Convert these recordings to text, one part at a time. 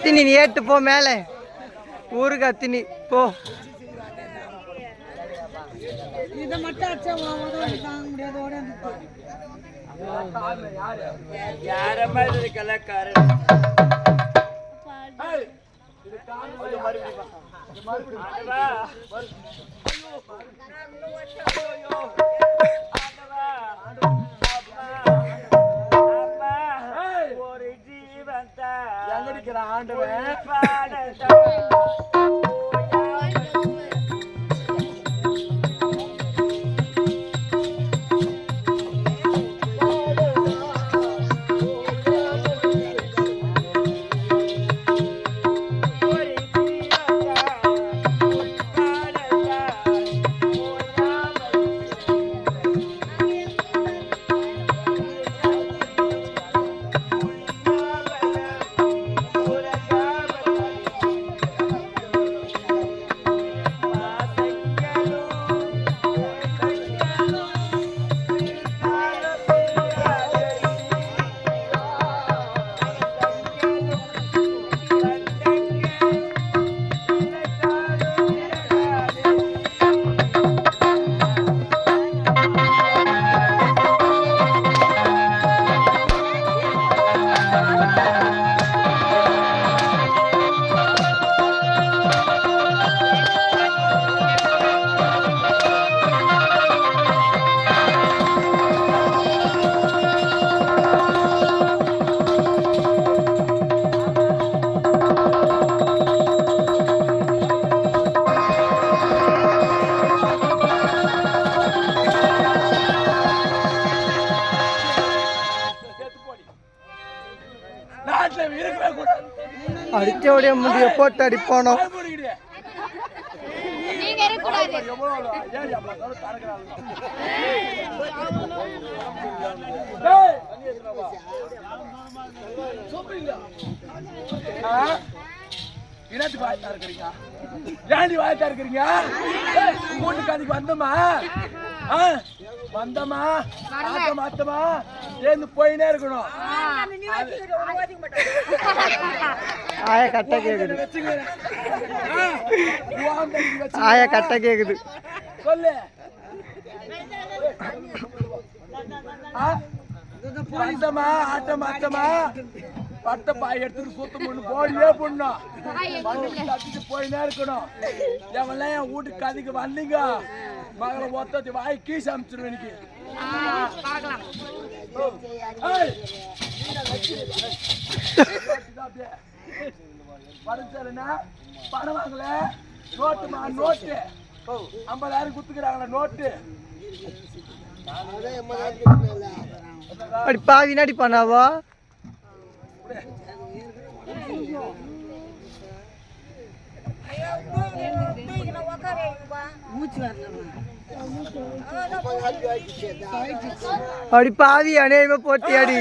அத்தினி நீ ஏட்டு போ மேலே. ஊருக்கு அத்தினி போ. இதை மட்டும் அடிச்சா தாங்க முடியாது ஓடி கலக்காரன்? ஒரு எங்கடிக்கிற ஆண்டவன். அடிச்சோடைய முடிய போட்டு அடிப்பானோ? இனத்துக்கு வாய்த்தா இருக்கிறீங்க. ஏன்டி வாய்த்தா இருக்கிறீங்க? வீட்டுக்கு அதுக்கு வந்தோமா? ஆ வந்தோமா? ஆத்தமா ஆத்தமா? ஏந்து போயினே இருக்கணும். ஆயா கட்ட கேக்குது. ஆயா கட்ட கேக்குது. சொல்லு. ஆ? வந்தமா ஆட்டம் ஆட்டமா பட்ட பாய் எடுத்துட்டு சுத்தம் பண்ணு. போடியே வந்து தட்டிட்டு போயினே இருக்கணும். எவன்லாம் என் வீட்டுக்கு கதைக்கு வந்தீங்க மகளை ஒத்தத்தி வாய் கீஸ் அமிச்சிருவேன் இன்னைக்கு. பரிசல்னா பணம் வாங்கல நோட்டுமா நோட்டு. ஐம்பதாயிரம் குத்துக்கிறாங்களா நோட்டு. அடி பாவி நடி பண்ணாவோ? அடி பாவி அநேகமா போட்டி அடி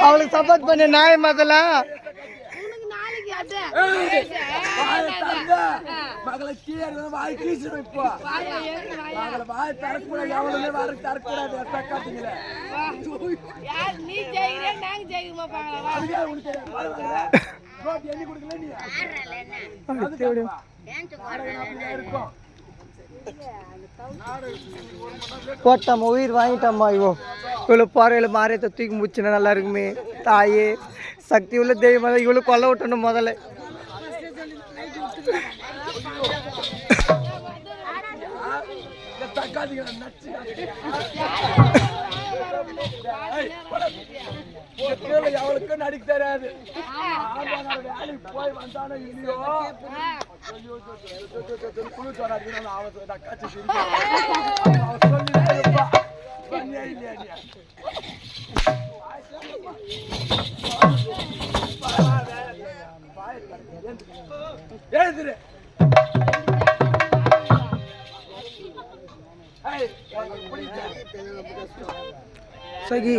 அவளுக்கு சப்போர்ட் பண்ண நாய திறந்தா, மகளை கீழே வாய் கீசிடும் இப்போ மகளை வாய் தக்காத்தீங்களே யார் நீ ஜெயிக்கிறே நாங்க ஜெயிக்குமா உனக்கு எண்ணி கொடுக்கல போட்டம்மா உயிர் வாங்கிட்டம்மா இவோ. இவ்வளோ பாறையில் மாறிய தூக்கி முடிச்சுனா நல்லா இருக்குமே. தாயே சக்தி உள்ள தெய்வம் தான். இவ்வளோ கொல்ல விட்டணும் முதல்ல. இந்த தக்காளிகளை எவளுக்கும் நடிக்க தெரியாது போய் வந்தானோ இல்லையோ குழு சொன்னாரு அவன் அவன் இல்லையா எழுதுரு সে কি